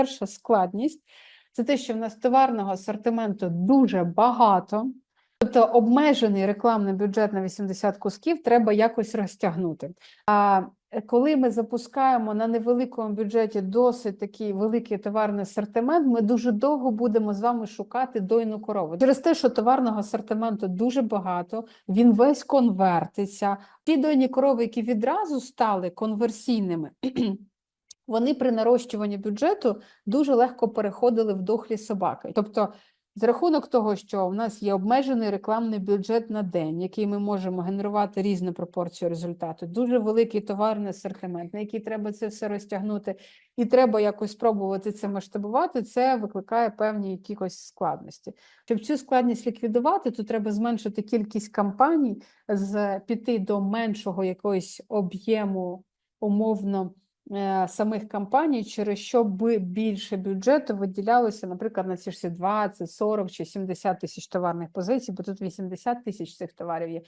перша складність це те, що в нас товарного асортименту дуже багато. Тобто обмежений рекламний бюджет на 80 кусків треба якось розтягнути. А коли ми запускаємо на невеликому бюджеті досить такий великий товарний асортимент, ми дуже довго будемо з вами шукати дойну корову. Через те, що товарного асортименту дуже багато, він весь конвертиться. Ті дойні корови, які відразу стали конверсійними, вони при нарощуванні бюджету дуже легко переходили в дохлі собаки. Тобто, з рахунок того, що в нас є обмежений рекламний бюджет на день, який ми можемо генерувати різну пропорцію результату, дуже великий товарний асортимент, на який треба це все розтягнути, і треба якось спробувати це масштабувати, це викликає певні якісь складності. Щоб цю складність ліквідувати, то треба зменшити кількість кампаній, з піти до меншого якогось об'єму умовно самих кампаній, через що би більше бюджету виділялося, наприклад, на ці ж всі 20, 40 чи 70 тисяч товарних позицій, бо тут 80 тисяч цих товарів є.